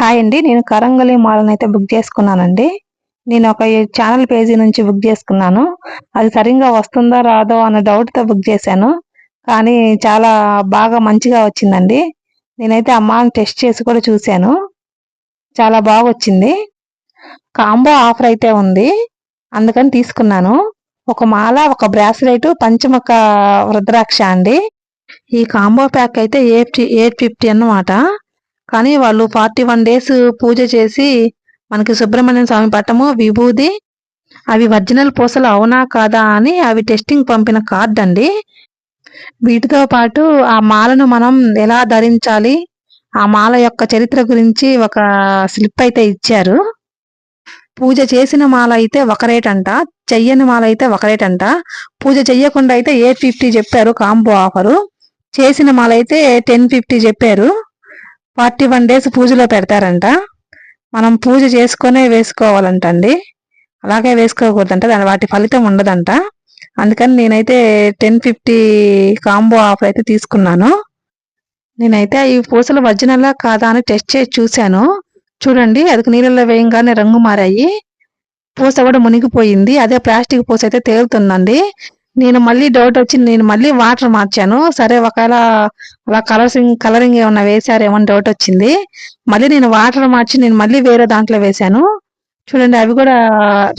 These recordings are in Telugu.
హాయ్ అండి నేను కరంగలి మాలను అయితే బుక్ చేసుకున్నానండి. నేను ఒక ఛానల్ పేజీ నుంచి బుక్ చేసుకున్నాను. అది సరిగ్గా వస్తుందో రాదో అన్న డౌట్తో బుక్ చేశాను. కానీ చాలా బాగా మంచిగా వచ్చిందండి. నేనైతే ఆ టెస్ట్ చేసి కూడా చూశాను. చాలా బాగా వచ్చింది. కాంబో ఆఫర్ అయితే ఉంది. అందుకని తీసుకున్నాను. ఒక మాల ఒక బ్రాస్లెట్ పంచముఖ రుద్రాక్ష అండి. ఈ కాంబో ప్యాక్ అయితే ఎయిట్ ఎయిట్ ఫిఫ్టీ అన్నమాట. కానీ వాళ్ళు ఫార్టీ వన్ డేస్ పూజ చేసి మనకి సుబ్రహ్మణ్యం స్వామి పట్టము విభూది అవి ఒరిజినల్ పూసలు అవునా కాదా అని అవి టెస్టింగ్ పంపిన కార్డ్ అండి. వీటితో పాటు ఆ మాలను మనం ఎలా ధరించాలి ఆ మాల యొక్క చరిత్ర గురించి ఒక స్లిప్ అయితే ఇచ్చారు. పూజ చేసిన మాల అయితే ఒక రేట్ అంట చెయ్యని మాల అయితే ఒక రేట్ అంట. పూజ చెయ్యకుండా అయితే ఎయిట్ ఫిఫ్టీ చెప్పారు కాంబో ఆఫరు చేసిన మాల అయితే టెన్ ఫిఫ్టీ చెప్పారు. ఫార్టీ వన్ డేస్ పూజలో పెడతారంట. మనం పూజ చేసుకునే వేసుకోవాలంట అండి అలాగే వేసుకోకూడదంట దాని వాటి ఫలితం ఉండదంట. అందుకని నేనైతే టెన్ ఫిఫ్టీ కాంబో ఆఫర్ అయితే తీసుకున్నాను. నేనైతే ఈ పూసలు ఒరిజినల్లా కాదా అని టెస్ట్ చేసి చూశాను. చూడండి అది నీళ్ళలో వేయంగానే రంగు మారాయి. పూస కూడా మునిగిపోయింది. అదే ప్లాస్టిక్ పూస అయితే తేలుతుందండి. నేను మళ్ళీ డౌట్ వచ్చి నేను మళ్ళీ వాటర్ మార్చాను. సరే ఒకవేళ అలా కలర్సింగ్ కలరింగ్ ఏమన్నా వేసారేమో డౌట్ వచ్చింది. మళ్ళీ నేను వాటర్ మార్చి నేను మళ్ళీ వేరే దాంట్లో వేశాను. చూడండి అవి కూడా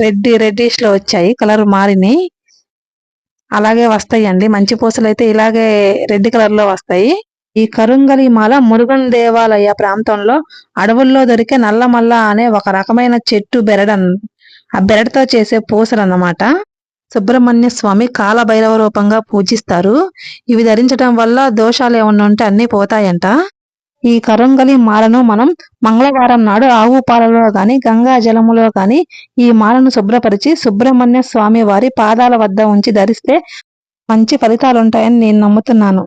రెడ్ రెడ్డిష్లో వచ్చాయి. కలర్ మారినాయి. అలాగే వస్తాయి అండి మంచి పూసలు అయితే ఇలాగే రెడ్ కలర్లో వస్తాయి. ఈ కరుంగలి మాల మురుగన్ దేవాలయ ప్రాంతంలో అడవుల్లో దొరికే నల్లమల్ల అనే ఒక రకమైన చెట్టు బెరడన్ ఆ బెరడుతో చేసే పూసలు అన్నమాట సుబ్రహ్మణ్య స్వామి కాలభైరవ రూపంగా పూజిస్తారు. ఇవి ధరించడం వల్ల దోషాలు ఏమన్నా ఉంటే అన్ని పోతాయంట. ఈ కరంగలి మాలను మనం మంగళవారం నాడు ఆవు పాలలో గాని గంగా జలములో గాని ఈ మాలను శుభ్రపరిచి సుబ్రహ్మణ్య స్వామి వారి పాదాల వద్ద ఉంచి ధరిస్తే మంచి ఫలితాలు ఉంటాయని నేను నమ్ముతున్నాను.